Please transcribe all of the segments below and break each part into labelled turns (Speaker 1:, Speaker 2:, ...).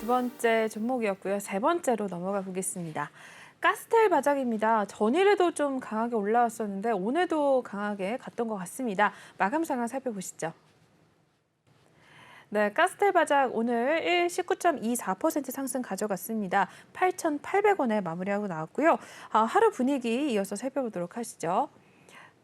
Speaker 1: 두 번째 종목이었고요. 세 번째로 넘어가 보겠습니다. 가스텔 바닥입니다. 전일에도 좀 강하게 올라왔었는데 오늘도 강하게 갔던 것 같습니다. 마감 상황 살펴보시죠. 네, 가스텔 바닥 오늘 1 19.24% 상승 가져갔습니다. 8,800원에 마무리하고 나왔고요. 아, 하루 분위기 이어서 살펴보도록 하시죠.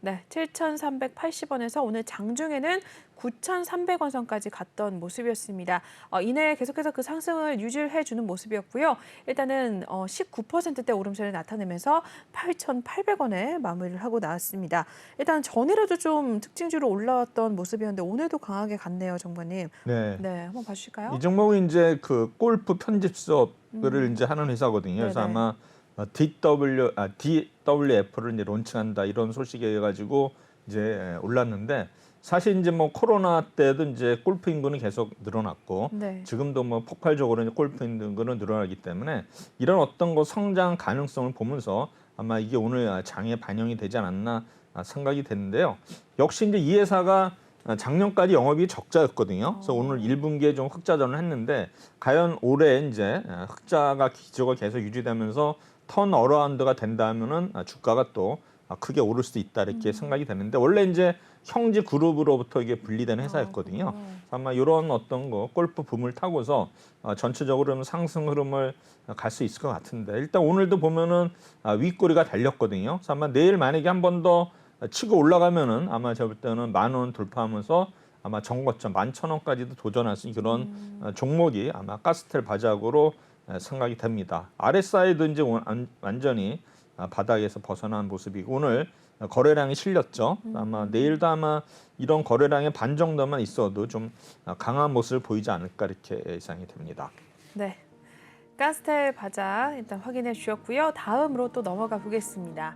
Speaker 1: 네, 7,380원에서 오늘 장중에는 9,300원 선까지 갔던 모습이었습니다. 어, 이내 계속해서 그 상승을 유지해 주는 모습이었고요. 일단은 어, 19%대 오름세를 나타내면서 8,800원에 마무리를 하고 나왔습니다. 일단 전일에도 좀 특징주로 올라왔던 모습이었는데 오늘도 강하게 갔네요, 정관님.
Speaker 2: 네.
Speaker 1: 네, 한번 봐주실까요?
Speaker 2: 이 종목은 이제 그 골프 편집 수업을 이제 하는 회사거든요. 그래서
Speaker 1: 음. 네네.
Speaker 2: 아마 어, DW 아 DWF를 이제 론칭한다 이런 소식이 가지고 이제 올랐는데 사실 이제 뭐 코로나 때도 이제 골프 인구는 계속 늘어났고
Speaker 1: 네.
Speaker 2: 지금도 뭐 폭발적으로 이제 골프 인구는 늘어나기 때문에 이런 어떤 거 성장 가능성을 보면서 아마 이게 오늘 장에 반영이 되지 않았나 생각이 되는데요. 역시 이제 이 회사가 작년까지 영업이 적자였거든요. 그래서
Speaker 1: 어.
Speaker 2: 오늘 1분기에 좀 흑자전을 했는데 과연 올해 이제 흑자가 기조가 계속 유지되면서 턴 어라운드가 된다면은 주가가 또 크게 오를 수 있다 이렇게 생각이 되는데 원래 이제 형제 그룹으로부터 이게 분리된 회사였거든요.
Speaker 1: 아,
Speaker 2: 아마 이런 어떤 거 골프 붐을 타고서 어, 전체적으로 좀 상승 흐름을 갈 수 있을 것 같은데 일단 오늘도 보면은 아, 윗꼬리가 달렸거든요. 그래서 아마 내일 만약에 한 번 더 치고 올라가면은 아마 제가 볼 때는 만 원 돌파하면서 아마 정거점 만 천 원까지도 도전할 수 있는 그런 어, 종목이 아마 가스텔 에, 생각이 됩니다. RSI도 이제 완- 완전히 아, 바닥에서 벗어난 모습이고 오늘 거래량이 실렸죠. 아마 내일도 아마 이런 거래량의 반 정도만 있어도 좀 아, 강한 모습을 보이지 않을까 이렇게 예상이 됩니다.
Speaker 1: 네. 가스텔 바닥 일단 확인해 주셨고요. 다음으로 또 넘어가 보겠습니다.